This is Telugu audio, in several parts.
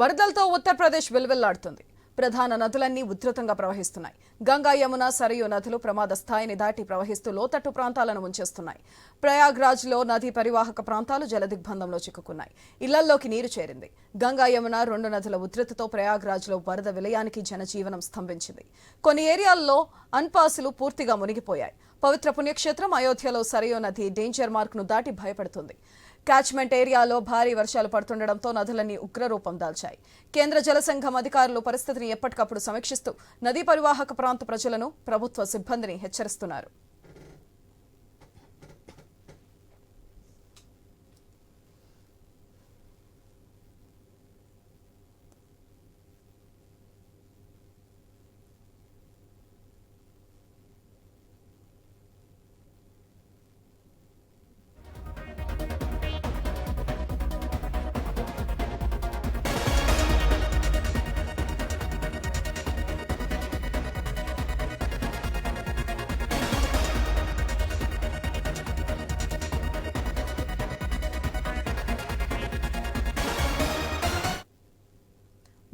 వరదలతో ఉత్తరప్రదేశ్ వెలువెల్లాడుతుంది. ప్రధాన నదులన్నీ ఉధృతంగా ప్రవహిస్తున్నాయి. గంగా యమున సరయు నదులు ప్రమాద స్థాయిని దాటి ప్రవహిస్తూ లోతట్టు ప్రాంతాలను ముంచేస్తున్నాయి. ప్రయాగ్రాజ్లో నదీ పరివాహక ప్రాంతాలు జలదిగ్బంధంలో చిక్కుకున్నాయి. ఇళ్ళల్లోకి నీరు చేరింది. గంగా యమున రెండు నదుల ఉధృతితో ప్రయాగ్రాజ్లో వరద విలయానికి జనజీవనం స్తంభించింది. కొన్ని ఏరియాల్లో అన్పాసులు పూర్తిగా మునిగిపోయాయి. పవిత్ర పుణ్యక్షేత్రం అయోధ్యలో సరయో నది డేంజర్ మార్క్ను దాటి భయపడుతుంది. క్యాచ్మెంట్ ఏరియాలో భారీ వర్షాలు పడుతుండటంతో నదులన్నీ ఉగ్రరూపం దాల్చాయి. కేంద్ర జలసంఘం అధికారులు పరిస్థితిని ఎప్పటికప్పుడు సమీక్షిస్తూ నదీ పరివాహక ప్రాంత ప్రజలను ప్రభుత్వ సిబ్బందిని హెచ్చరిస్తున్నారు.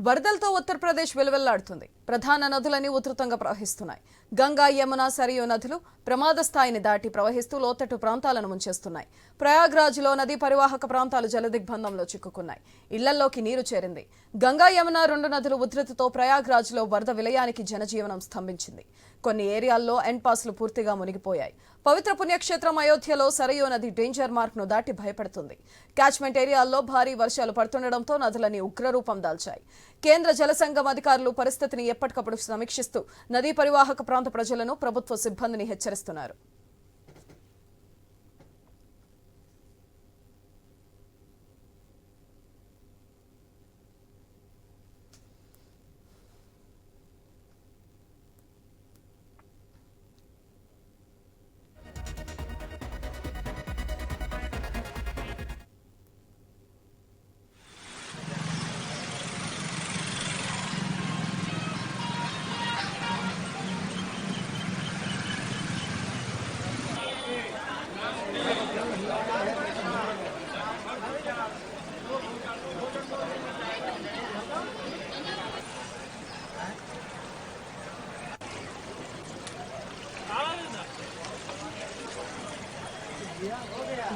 వరదలతో ఉత్తరప్రదేశ్ వెలువెల్లాడుతుంది. ప్రధాన నదులన్నీ ఉధృతంగా ప్రవహిస్తున్నాయి. గంగా యమున సరియు నదులు ప్రమాద స్థాయిని దాటి ప్రవహిస్తూ లోతట్టు ప్రాంతాలను ముంచేస్తున్నాయి. ప్రయాగ్రాజ్లో నదీ పరివాహక ప్రాంతాలు జలదిగ్బంధంలో చిక్కుకున్నాయి. ఇళ్ళల్లోకి నీరు చేరింది. గంగా యమున రెండు నదులు ఉధృతితో ప్రయాగ్రాజ్లో వరద విలయానికి జనజీవనం స్తంభించింది. కొన్ని ఏరియాల్లో ఎండ్ పాస్లు పూర్తిగా మునిగిపోయాయి. పవిత్ర పుణ్యక్షేత్రం అయోధ్యలో సరయూ నది డేంజర్ మార్క్ను దాటి భయపడుతుంది. క్యాచ్మెంట్ ఏరియాల్లో భారీ వర్షాలు పడుతుండటంతో నదులని ఉగ్రరూపం దాల్చాయి. కేంద్ర జల సంఘం అధికారులు పరిస్థితిని ఎప్పటికప్పుడు సమీక్షిస్తూ నదీ పరివాహక ప్రాంత ప్రజలను ప్రభుత్వ సిబ్బందిని హెచ్చరిస్తున్నారు.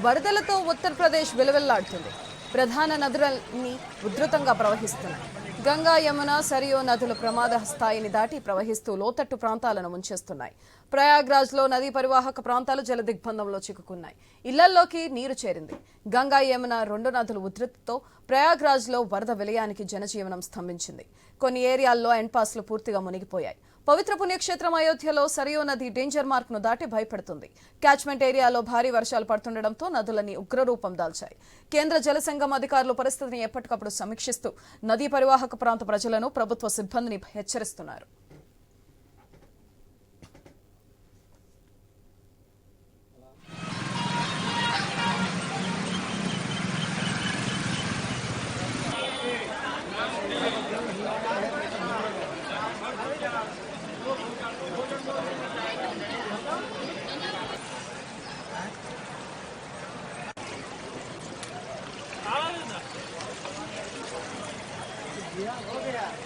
వరదలతో ఉత్తరప్రదేశ్ వెలువెల్లాడుతుంది. ప్రధాన నదులన్నీ ఉధృతంగా ప్రవహిస్తున్నాయి. గంగా యమున సరియో నదుల ప్రమాద స్థాయిని దాటి ప్రవహిస్తూ లోతట్టు ప్రాంతాలను ముంచేస్తున్నాయి. ప్రయాగ్రాజ్లో నదీ పరివాహక ప్రాంతాలు జలదిగ్బంధంలో చిక్కుకున్నాయి. ఇళ్ళల్లోకి నీరు చేరింది. గంగా యమున రెండు నదుల ఉధృతితో ప్రయాగ్రాజ్లో వరద విలయానికి జనజీవనం స్తంభించింది. కొన్ని ఏరియాల్లో ఎండ్పాస్లు పూర్తిగా మునిగిపోయాయి. పవిత్ర పుణ్యక్షేత్రం అయోధ్యలో సరియో నది డేంజర్ మార్క్ను దాటి భయపడుతుంది. క్యాచ్మెంట్ ఏరియాలో భారీ వర్షాలు పడుతుండటంతో నదులన్నీ ఉగ్రరూపం దాల్చాయి. కేంద్ర జల సంఘం అధికారులు పరిస్థితిని ఎప్పటికప్పుడు సమీక్షిస్తూ నదీ పరివాహక ప్రాంత ప్రజలను ప్రభుత్వ సిబ్బందిని హెచ్చరిస్తున్నారు. Yeah, look at that.